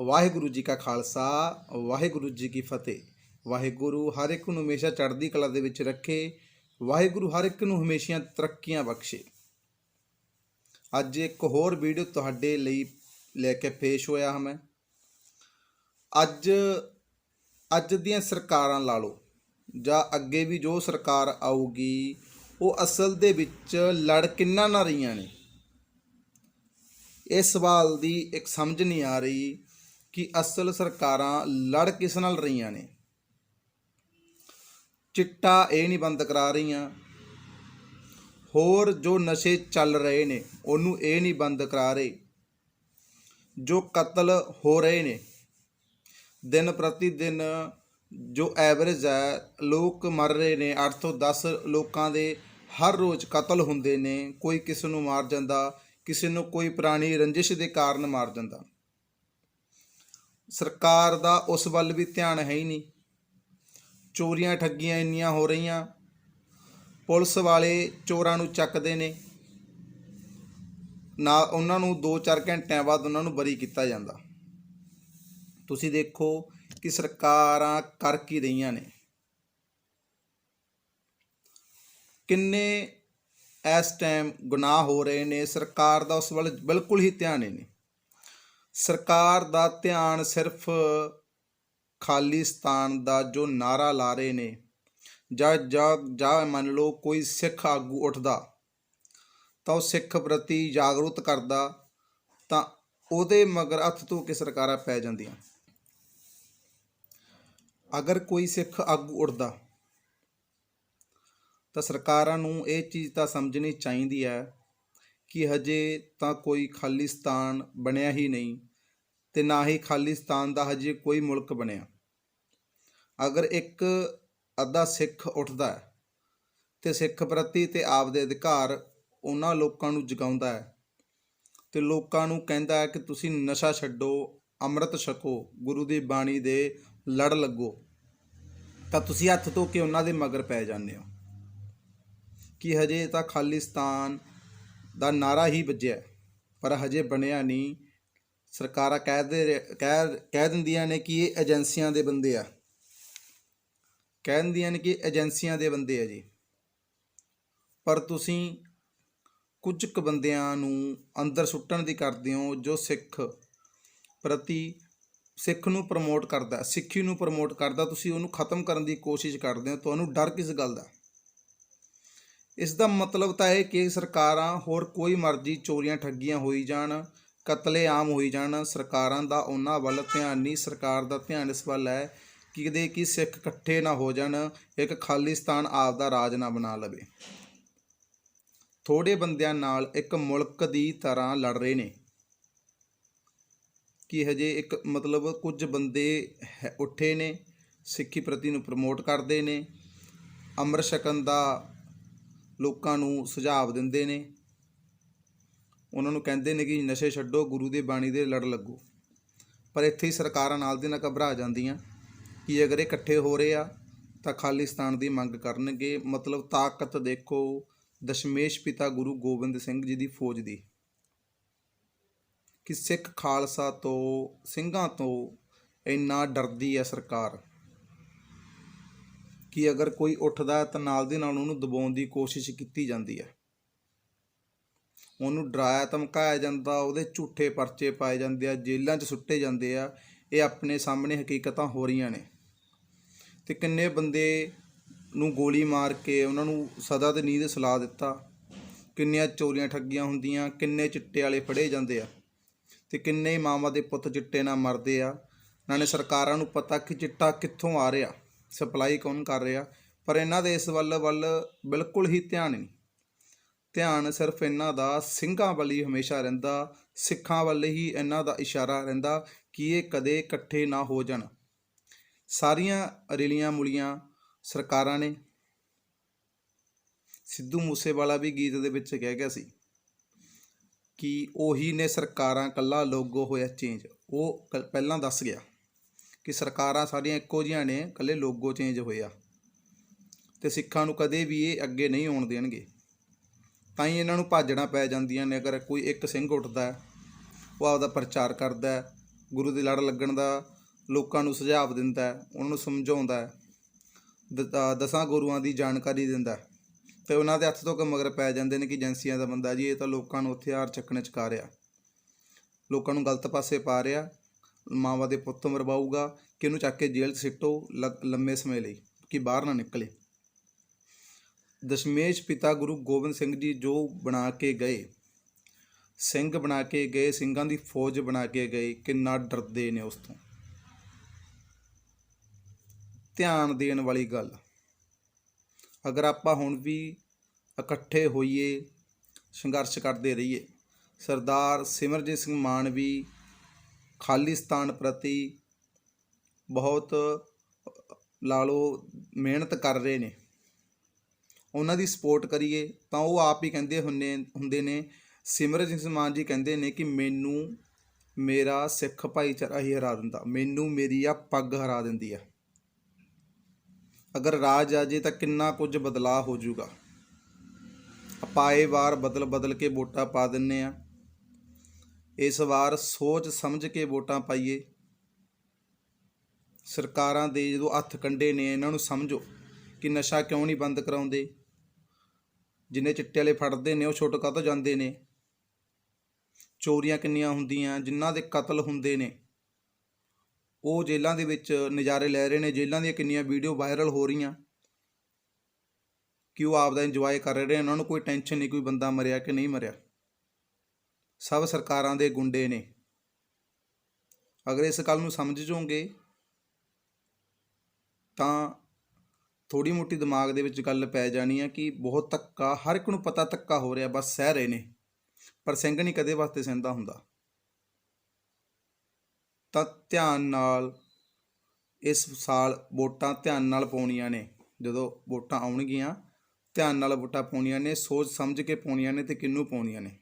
ਵਾਹਿਗੁਰੂ ਜੀ ਕਾ ਖਾਲਸਾ, ਵਾਹਿਗੁਰੂ ਜੀ ਕੀ ਫਤਿਹ। ਵਾਹਿਗੁਰੂ ਹਰ ਇੱਕ ਨੂੰ ਹਮੇਸ਼ਾ ਚੜ੍ਹਦੀ ਕਲਾ ਦੇ ਵਿੱਚ ਰੱਖੇ, ਵਾਹਿਗੁਰੂ ਹਰ ਇੱਕ ਨੂੰ ਹਮੇਸ਼ਾ ਤਰੱਕੀਆਂ ਬਖਸ਼ੇ। ਅੱਜ ਇੱਕ ਹੋਰ ਵੀਡੀਓ ਤੁਹਾਡੇ ਲਈ ਲੈ ਕੇ ਪੇਸ਼ ਹੋਇਆ ਹਾਂ ਮੈਂ। ਅੱਜ ਅੱਜ ਦੀਆਂ ਸਰਕਾਰਾਂ ਲਾ ਲਓ, ਜਾਂ ਅੱਗੇ ਵੀ ਜੋ ਸਰਕਾਰ ਆਊਗੀ, ਉਹ ਅਸਲ ਦੇ ਵਿੱਚ ਲੜ ਕਿੰਨਾ ਨਾ ਰਹੀਆਂ ਨੇ। ਇਸ ਸਵਾਲ ਦੀ ਇੱਕ ਸਮਝ ਨਹੀਂ ਆ ਰਹੀ ਕਿ ਅਸਲ ਸਰਕਾਰਾਂ ਲੜ ਕਿਸ ਨਾਲ ਰਹੀਆਂ ਨੇ? ਚਿੱਟਾ ਇਹ ਨਹੀਂ ਬੰਦ ਕਰਾ ਰਹੀਆਂ। ਹੋਰ ਜੋ ਨਸ਼ੇ ਚੱਲ ਰਹੇ ਨੇ, ਉਹਨੂੰ ਇਹ ਨਹੀਂ ਬੰਦ ਕਰਾ ਰਹੇ। ਜੋ ਕਤਲ ਹੋ ਰਹੇ ਨੇ, ਦਿਨ ਪ੍ਰਤੀ ਦਿਨ ਜੋ ਐਵਰੇਜ ਹੈ, ਲੋਕ ਮਰ ਰਹੇ ਨੇ। 8 ਤੋਂ 10 ਲੋਕਾਂ ਦੇ ਹਰ ਰੋਜ਼ ਕਤਲ ਹੁੰਦੇ ਨੇ। ਕੋਈ ਕਿਸ ਨੂੰ ਮਾਰ ਜਾਂਦਾ, ਕਿਸੇ ਨੂੰ ਕੋਈ ਪੁਰਾਣੀ ਰੰਜਿਸ਼ ਦੇ ਕਾਰਨ ਮਾਰ ਜਾਂਦਾ। ਸਰਕਾਰ ਦਾ ਉਸ ਵੱਲ ਵੀ ਧਿਆਨ ਹੈ ਹੀ ਨਹੀਂ। ਚੋਰੀਆਂ ਠੱਗੀਆਂ ਇੰਨੀਆਂ ਹੋ ਰਹੀਆਂ। ਪੁਲਿਸ ਵਾਲੇ ਚੋਰਾਂ ਨੂੰ ਚੱਕਦੇ ਨੇ। ਨਾ ਉਹਨਾਂ ਨੂੰ 2-4 ਘੰਟਿਆਂ ਬਾਅਦ ਉਹਨਾਂ ਨੂੰ ਬਰੀ ਕੀਤਾ ਜਾਂਦਾ। ਤੁਸੀਂ ਦੇਖੋ ਕਿ ਸਰਕਾਰਾਂ ਕਰ ਕੀ ਰਹੀਆਂ ਨੇ। ਕਿੰਨੇ ਇਸ ਟਾਈਮ ਗੁਨਾਹ ਹੋ ਰਹੇ ਨੇ। ਸਰਕਾਰ ਦਾ ਉਸ ਵੱਲ ਬਿਲਕੁਲ ਹੀ ਧਿਆਨ ਹੀ ਨਹੀਂ। ਸਰਕਾਰ ਦਾ ਧਿਆਨ ਸਿਰਫ ਖਾਲਿਸਤਾਨ ਦਾ ਜੋ ਨਾਰਾ ਲਾ ਰਹੇ ਨੇ ਜਾਂ ਜਾਂ ਮੰਨ ਲਓ ਕੋਈ ਸਿੱਖ ਆਗੂ ਉੱਠਦਾ ਤਾਂ ਉਹ ਸਿੱਖ ਪ੍ਰਤੀ ਜਾਗਰੂਕ ਕਰਦਾ ਤਾਂ ਉਹਦੇ ਮਗਰ ਹੱਥ ਧੋ ਕੇ ਸਰਕਾਰਾਂ ਪੈ ਜਾਂਦੀਆਂ। ਅਗਰ ਕੋਈ ਸਿੱਖ ਆਗੂ ਉੱਠਦਾ ਤਾਂ ਸਰਕਾਰਾਂ ਨੂੰ ਇਹ ਚੀਜ਼ ਤਾਂ ਸਮਝਣੀ ਚਾਹੀਦੀ ਹੈ ਕਿ ਹਜੇ ਤਾਂ ਕੋਈ ਖਾਲਿਸਤਾਨ ਬਣਿਆ ਹੀ ਨਹੀਂ ਤੇ ਨਾ ਹੀ ਖਾਲਿਸਤਾਨ ਦਾ ਹਜੇ ਕੋਈ ਮੁਲਕ ਬਣਿਆ। ਅਗਰ ਇੱਕ ਅੱਧਾ ਸਿੱਖ ਉੱਠਦਾ ਹੈ ਤੇ ਸਿੱਖ ਪ੍ਰਤੀ ਤੇ ਆਪਦੇ ਅਧਿਕਾਰ ਉਹਨਾਂ ਲੋਕਾਂ ਨੂੰ ਜਗਾਉਂਦਾ ਹੈ ਤੇ ਲੋਕਾਂ ਨੂੰ ਕਹਿੰਦਾ ਹੈ ਕਿ ਤੁਸੀਂ ਨਸ਼ਾ ਛੱਡੋ, ਅੰਮ੍ਰਿਤ ਛਕੋ, ਗੁਰੂ ਦੀ ਬਾਣੀ ਦੇ ਲੜ ਲੱਗੋ, ਤਾਂ ਤੁਸੀਂ ਹੱਥ ਧੋ ਕੇ ਉਹਨਾਂ ਦੇ ਮਗਰ ਪੈ ਜਾਂਦੇ ਹੋ। ਕਿ ਹਜੇ ਤਾਂ ਖਾਲਿਸਤਾਨ ਦਾ ਨਾਰਾ ਹੀ ਵੱਜਿਆ। ਪਰ ਹਜੇ ਬਣਿਆ ਨਹੀਂ। ਸਰਕਾਰਾਂ ਕਹਿ ਦੇ ਕਹਿ ਕਹਿ ਦਿੰਦੀਆਂ ਨੇ ਕਿ ਇਹ ਏਜੰਸੀਆਂ ਦੇ ਬੰਦੇ ਆ। ਕਹਿ ਦਿੰਦੀਆਂ ਨੇ ਕਿ ਏਜੰਸੀਆਂ ਦੇ ਬੰਦੇ ਆ ਜੀ। ਪਰ ਤੁਸੀਂ ਕੁਝ ਕੁ ਬੰਦਿਆਂ ਨੂੰ ਅੰਦਰ ਸੁੱਟਣ ਦੀ ਕਰਦੇ ਹੋ ਜੋ ਸਿੱਖ ਪ੍ਰਤੀ, ਸਿੱਖ ਨੂੰ ਪ੍ਰਮੋਟ ਕਰਦਾ, ਸਿੱਖੀ ਨੂੰ ਪ੍ਰਮੋਟ ਕਰਦਾ, ਤੁਸੀਂ ਉਹਨੂੰ ਖਤਮ ਕਰਨ ਦੀ ਕੋਸ਼ਿਸ਼ ਕਰਦੇ ਹੋ, ਤੁਹਾਨੂੰ ਡਰ ਕਿਸ ਗੱਲ ਦਾ? ਇਸ ਦਾ ਮਤਲਬ ਤਾਂ ਇਹ ਕਿ ਸਰਕਾਰਾਂ ਹੋਰ ਕੋਈ ਮਰਜ਼ੀ ਚੋਰੀਆਂ ਠੱਗੀਆਂ ਹੋਈ ਜਾਣ ਕਤਲੇ ਆਮ ਹੋਈ ਜਾਣ, ਸਰਕਾਰਾਂ ਦਾ ਉਹਨਾਂ ਵੱਲ ਧਿਆਨ ਨਹੀਂ, ਸਰਕਾਰ ਦਾ ਧਿਆਨ ਇਸ ਵੱਲ ਹੈ ਕਿ ਕਿਤੇ ਕਿ ਸਿੱਖ ਇਕੱਠੇ ਨਾ ਹੋ ਜਾਣ, ਇੱਕ ਖਾਲਿਸਤਾਨ ਆਪ ਦਾ ਰਾਜ ਨਾ ਬਣਾ ਲਵੇ। ਥੋੜੇ ਬੰਦਿਆਂ ਨਾਲ ਇੱਕ ਮੁਲਕ ਦੀ ਤਰ੍ਹਾਂ ਲੜ ਰਹੇ ਨੇ। ਕਿ ਹਜੇ ਇੱਕ ਮਤਲਬ ਕੁਝ ਬੰਦੇ ਹੈ- ਉੱਠੇ ਨੇ, ਸਿੱਖੀ ਪ੍ਰਤੀ ਨੂੰ ਪ੍ਰਮੋਟ ਕਰਦੇ ਨੇ। ਅੰਮ੍ਰਿਤ ਸਕਨ ਦਾ ਲੋਕਾਂ ਨੂੰ ਸੁਝਾਅ ਦਿੰਦੇ ਨੇ। ਉਹਨਾਂ ਨੂੰ ਕਹਿੰਦੇ ਨੇ ਕਿ ਨਸ਼ੇ ਛੱਡੋ, ਗੁਰੂ ਦੀ ਬਾਣੀ ਦੇ ਲੜ ਲੱਗੋ। ਪਰ ਇੱਥੇ ਹੀ ਸਰਕਾਰਾਂ ਨਾਲ ਦੀ ਨਾਲ ਘਬਰਾ ਜਾਂਦੀਆਂ ਕਿ ਅਗਰ ਇਹ ਇਕੱਠੇ ਹੋ ਰਹੇ ਆ, ਤਾਂ ਖਾਲਿਸਤਾਨ ਦੀ ਮੰਗ ਕਰਨਗੇ। ਮਤਲਬ ਤਾਕਤ ਦੇਖੋ, ਦਸ਼ਮੇਸ਼ ਪਿਤਾ ਗੁਰੂ ਗੋਬਿੰਦ ਸਿੰਘ ਜੀ ਦੀ ਫੌਜ ਦੀ। ਕਿ ਸਿੱਖ ਖਾਲਸਾ ਤੋਂ, ਸਿੰਘਾਂ ਤੋਂ ਇੰਨਾ ਡਰਦੀ ਹੈ ਸਰਕਾਰ। ਕਿ ਅਗਰ ਕੋਈ ਉੱਠਦਾ ਤਾਂ ਨਾਲ ਦੀ ਨਾਲ ਉਹਨੂੰ ਦਬਾਉਣ ਦੀ ਕੋਸ਼ਿਸ਼ ਕੀਤੀ ਜਾਂਦੀ ਹੈ। ਉਹਨੂੰ ਡਰਾਇਆ, ਧਮਕਾਇਆ ਜਾਂਦਾ, ਉਹਦੇ ਝੂਠੇ ਪਰਚੇ ਪਾਏ ਜਾਂਦੇ ਆ, ਜੇਲ੍ਹਾਂ 'ਚ ਸੁੱਟੇ ਜਾਂਦੇ ਆ, ਇਹ ਆਪਣੇ ਸਾਹਮਣੇ ਹਕੀਕਤਾਂ ਹੋ ਰਹੀਆਂ ਨੇ। ਤੇ ਕਿੰਨੇ ਬੰਦੇ ਨੂੰ ਗੋਲੀ ਮਾਰ ਕੇ ਉਹਨਾਂ ਨੂੰ ਸਦਾ ਤੇ ਨੀਂਦ ਸੁਲਾ ਦਿੱਤਾ, ਕਿੰਨੀਆਂ ਚੋਰੀਆਂ ਠੱਗੀਆਂ ਹੁੰਦੀਆਂ, ਕਿੰਨੇ ਚਿੱਟੇ ਵਾਲੇ ਫੜੇ ਜਾਂਦੇ ਆ, ਤੇ ਕਿੰਨੇ ਮਾਵਾਂ ਦੇ ਪੁੱਤ ਚਿੱਟੇ ਨਾਲ ਮਰਦੇ ਆ। ਨਾਲੇ ਸਰਕਾਰਾਂ ਨੂੰ ਪਤਾ ਕਿ ਚਿੱਟਾ ਕਿੱਥੋਂ ਆ ਰਿਹਾ। ਸਪਲਾਈ ਕੌਣ ਕਰ ਰਿਹਾ, ਪਰ ਇਹਨਾਂ ਦੇ ਇਸ ਵੱਲ ਵੱਲ ਬਿਲਕੁਲ ਹੀ ਧਿਆਨ ਨਹੀਂ। ਧਿਆਨ ਸਿਰਫ ਇਹਨਾਂ ਦਾ ਸਿੰਘਾਂ ਵੱਲ ਹੀ ਹਮੇਸ਼ਾ ਰਹਿੰਦਾ, ਸਿੱਖਾਂ ਵੱਲ ਹੀ ਇਹਨਾਂ ਦਾ ਇਸ਼ਾਰਾ ਰਹਿੰਦਾ ਕਿ ਇਹ ਕਦੇ ਇਕੱਠੇ ਨਾ ਹੋ ਜਾਣ। ਸਾਰੀਆਂ ਰੇਲੀਆਂ ਮੁਲੀਆਂ ਸਰਕਾਰਾਂ ਨੇ ਸਿੱਧੂ ਮੂਸੇਵਾਲਾ ਵੀ ਗੀਤ ਦੇ ਵਿੱਚ ਕਹਿ ਗਿਆ ਸੀ ਕਿ ਉਹੀ ਨੇ ਸਰਕਾਰਾਂ ਕੱਲਾ ਲੋਗੋ ਹੋਇਆ ਚੇਂਜ ਉਹ ਕ- ਪਹਿਲਾਂ ਦੱਸ ਗਿਆ। ਕਿ ਸਰਕਾਰਾਂ ਸਾਰੀਆਂ ਇੱਕੋ ਜਿਹੀਆਂ ਨੇ, ਇਕੱਲੇ ਲੋਗੋ ਚੇਂਜ ਹੋਇਆ ਤੇ ਸਿੱਖਾਂ ਨੂੰ ਕਦੇ ਵੀ ਇਹ ਅੱਗੇ ਨਹੀਂ ਆਉਣ ਦੇਣਗੇ। ਤਾਂ ਹੀ ਇਹਨਾਂ ਨੂੰ ਭਾਜਣਾ ਪੈ ਜਾਂਦੀਆਂ ਨੇ, ਅਗਰ ਕੋਈ ਇੱਕ ਸਿੰਘ ਉੱਠਦਾ ਹੈ, ਉਹ ਆਪਦਾ ਪ੍ਰਚਾਰ ਕਰਦਾ ਹੈ, ਗੁਰੂ ਦੇ ਲੜ ਲੱਗਣ ਦਾ ਲੋਕਾਂ ਨੂੰ ਸੁਝਾਅ ਦਿੰਦਾ ਹੈ, ਉਹਨਾਂ ਨੂੰ ਸਮਝਾਉਂਦਾ ਹੈ, ਦ- ਦਸਾਂ ਗੁਰੂਆਂ ਦੀ ਜਾਣਕਾਰੀ ਦਿੰਦਾ ਹੈ। ਤੇ ਉਹਨਾਂ ਦੇ ਹੱਥ ਤੋਂ ਕਿ ਮਗਰ ਪੈ ਜਾਂਦੇ ਨੇ ਕਿ ਏਜੰਸੀਆਂ ਦਾ ਬੰਦਾ ਜੀ, ਇਹ ਤਾਂ ਲੋਕਾਂ ਨੂੰ ਉੱਥੇ ਹਾਰ ਚੱਕਣੇ ਚ ਰਿਹਾ। ਲੋਕਾਂ ਨੂੰ ਗਲਤ ਪਾਸੇ ਪਾ ਰਿਹਾ। ਮਾਵਾਂ ਦੇ ਪੁੱਤ ਮਰਵਾਊਗਾ ਕਿ ਉਹਨੂੰ ਚੱਕ ਕੇ ਜੇਲ੍ਹ 'ਚ ਸਿੱਟੋ ਲ- ਲੰਮੇ ਸਮੇਂ ਲਈ, ਕਿ ਬਾਹਰ ਨਾ ਨਿਕਲੇ। ਦਸ਼ਮੇਸ਼ ਪਿਤਾ ਗੁਰੂ ਗੋਬਿੰਦ ਸਿੰਘ ਜੀ ਜੋ ਬਣਾ ਕੇ ਗਏ, ਸਿੰਘ ਬਣਾ ਕੇ ਗਏ, ਸਿੰਘਾਂ ਦੀ ਫੌਜ ਬਣਾ ਕੇ ਗਏ, ਕਿੰਨਾ ਡਰਦੇ ਨੇ ਉਸ ਤੋਂ। ਧਿਆਨ ਦੇਣ ਵਾਲੀ ਗੱਲ, ਅਗਰ ਆਪਾਂ ਹੁਣ ਵੀ ਇਕੱਠੇ ਹੋਈਏ, ਸੰਘਰਸ਼ ਕਰਦੇ ਰਹੀਏ, ਸਰਦਾਰ ਸਿਮਰਜੀਤ ਸਿੰਘ ਮਾਨ ਵੀ ਖਾਲਿਸਤਾਨ ਪ੍ਰਤੀ ਬਹੁਤ ਲਾ ਲਓ ਮਿਹਨਤ ਕਰ ਰਹੇ ਨੇ। ਉਹਨਾਂ ਦੀ ਸਪੋਰਟ ਕਰੀਏ ਤਾਂ ਉਹ ਆਪ ਹੀ ਕਹਿੰਦੇ ਹੁੰਨੇ, ਹੁੰਦੇ ਨੇ। ਸਿਮਰਜੀਤ ਸਿੰਘ ਮਾਨ ਜੀ ਕਹਿੰਦੇ ਨੇ ਕਿ ਮੈਨੂੰ ਮੇਰਾ ਸਿੱਖ ਭਾਈਚਾਰਾ ਹੀ ਹਰਾ ਦਿੰਦਾ। ਮੈਨੂੰ ਮੇਰੀ ਆ ਪੱਗ ਹਰਾ ਦਿੰਦੀ ਆ। ਅਗਰ ਰਾਜ ਆ ਜੇ ਤਾਂ ਕਿੰਨਾ ਕੁਝ ਬਦਲਾਅ ਹੋ ਜਾਊਗਾ। ਆਪਾਂ ਇਹ ਵਾਰ ਬਦਲ ਬਦਲ ਕੇ ਵੋਟਾਂ ਪਾ ਦਿੰਨੇ ਆ। ਇਸ ਵਾਰ ਸੋਚ ਸਮਝ ਕੇ ਵੋਟਾਂ ਪਾਈਏ। ਸਰਕਾਰਾਂ ਦੇ ਜਦੋਂ ਹੱਥ ਕੰਡੇ ਨੇ, ਇਹਨਾਂ ਨੂੰ ਸਮਝੋ ਕਿ ਨਸ਼ਾ ਕਿਉਂ ਨਹੀਂ ਬੰਦ ਕਰਾਉਂਦੇ। ਜਿੰਨੇ ਚਿੱਟੇ ਵਾਲੇ ਫੜਦੇ ਨੇ, ਉਹ ਛੁੱਟ ਕਾਹਤੋਂ ਜਾਂਦੇ ਨੇ। ਚੋਰੀਆਂ ਕਿੰਨੀਆਂ ਹੁੰਦੀਆਂ, ਜਿਨ੍ਹਾਂ ਦੇ ਕਤਲ ਹੁੰਦੇ ਨੇ। ਉਹ ਜੇਲ੍ਹਾਂ ਦੇ ਵਿੱਚ ਨਜ਼ਾਰੇ ਲੈ ਰਹੇ ਨੇ, ਜੇਲ੍ਹਾਂ ਦੀਆਂ ਕਿੰਨੀਆਂ ਵੀਡੀਓ ਵਾਇਰਲ ਹੋ ਰਹੀਆਂ। ਕਿ ਉਹ ਆਪਦਾ ਇੰਜੋਏ ਕਰ ਰਹੇ ਨੇ, ਉਹਨਾਂ ਨੂੰ ਕੋਈ ਟੈਨਸ਼ਨ ਨਹੀਂ, ਕੋਈ ਬੰਦਾ ਮਰਿਆ ਕਿ ਨਹੀਂ ਮਰਿਆ। ਸਭ ਸਰਕਾਰਾਂ ਦੇ ਗੁੰਡੇ ਨੇ। ਅਗਰ ਇਸ ਗੱਲ ਨੂੰ ਸਮਝ ਜਾਓਗੇ ਤਾਂ ਥੋੜੀ ਮੋਟੀ ਦਿਮਾਗ ਦੇ ਵਿੱਚ ਗੱਲ ਪੈ ਜਾਣੀ ਹੈ ਕਿ ਬਹੁਤ ਧੱਕਾ, ਹਰ ਇੱਕ ਨੂੰ ਪਤਾ ਧੱਕਾ ਹੋ ਰਿਹਾ, ਬਸ ਸਹਿ ਰਹੇ ਨੇ। ਪਰ ਸਿੰਘ ਨਹੀਂ ਕਦੇ ਵਾਸਤੇ ਸਹਿੰਦਾ ਹੁੰਦਾ। ਤਾਂ ਧਿਆਨ ਨਾਲ ਇਸ ਸਾਲ ਵੋਟਾਂ ਧਿਆਨ ਨਾਲ ਪਾਉਣੀਆਂ ਨੇ। ਜਦੋਂ ਵੋਟਾਂ ਆਉਣਗੀਆਂ, ਧਿਆਨ ਨਾਲ ਵੋਟਾਂ ਪਾਉਣੀਆਂ ਨੇ, ਸੋਚ ਸਮਝ ਕੇ ਪਾਉਣੀਆਂ ਨੇ ਤੇ ਕਿਹਨੂੰ ਪਾਉਣੀਆਂ ਨੇ।